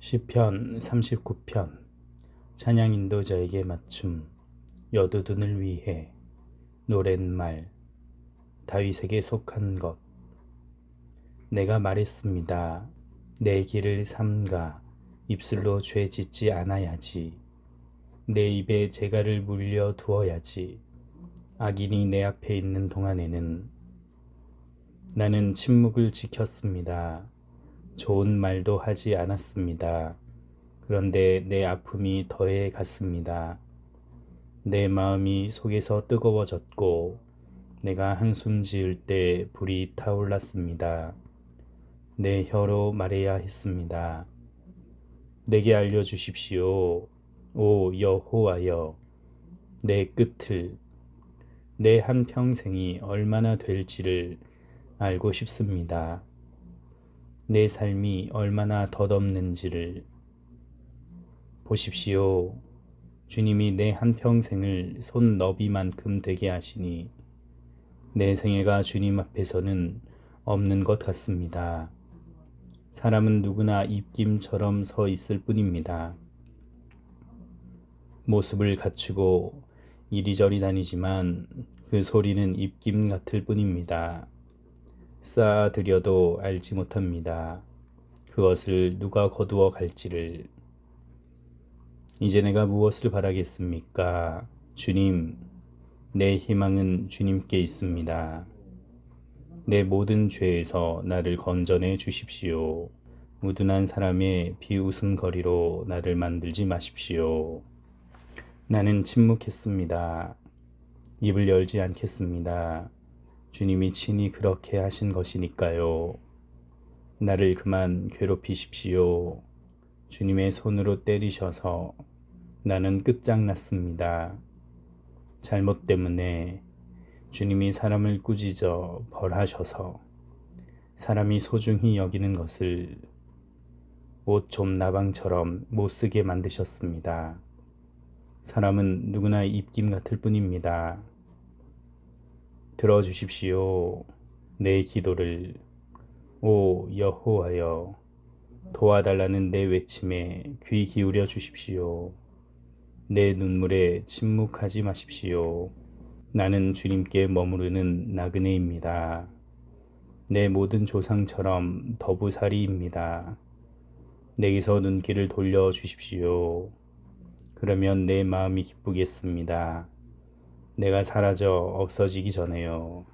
시편 39편 찬양 인도자에게 맞춤 여두둔을 위해 노랫말 다윗에게 속한 것 내가 말했습니다. 내 길을 삼가 입술로 죄 짓지 않아야지. 내 입에 재갈을 물려 두어야지. 악인이 내 앞에 있는 동안에는 나는 침묵을 지켰습니다. 좋은 말도 하지 않았습니다. 그런데 내 아픔이 더해 갔습니다. 내 마음이 속에서 뜨거워졌고 내가 한숨 지을 때 불이 타올랐습니다. 내 혀로 말해야 했습니다. 내게 알려주십시오. 오 여호와여, 내 끝을, 내 한평생이 얼마나 될지를 알고 싶습니다. 내 삶이 얼마나 덧없는지를 보십시오. 주님이 내 한평생을 손 너비만큼 되게 하시니 내 생애가 주님 앞에서는 없는 것 같습니다. 사람은 누구나 입김처럼 서 있을 뿐입니다. 모습을 갖추고 이리저리 다니지만 그 소리는 입김 같을 뿐입니다. 쌓아들여도 알지 못합니다. 그것을 누가 거두어 갈지를. 이제 내가 무엇을 바라겠습니까? 주님, 내 희망은 주님께 있습니다. 내 모든 죄에서 나를 건져내 주십시오. 무둔한 사람의 비웃음거리로 나를 만들지 마십시오. 나는 침묵했습니다. 입을 열지 않겠습니다. 주님이 친히 그렇게 하신 것이니까요. 나를 그만 괴롭히십시오. 주님의 손으로 때리셔서 나는 끝장났습니다. 잘못 때문에 주님이 사람을 꾸짖어 벌하셔서 사람이 소중히 여기는 것을 옷 좀 나방처럼 못쓰게 만드셨습니다. 사람은 누구나 입김 같을 뿐입니다. 들어주십시오. 내 기도를 오 여호와여 도와달라는 내 외침에 귀 기울여 주십시오. 내 눈물에 침묵하지 마십시오. 나는 주님께 머무르는 나그네입니다. 내 모든 조상처럼 더부살이입니다. 내게서 눈길을 돌려 주십시오. 그러면 내 마음이 기쁘겠습니다. 내가 사라져 없어지기 전에요.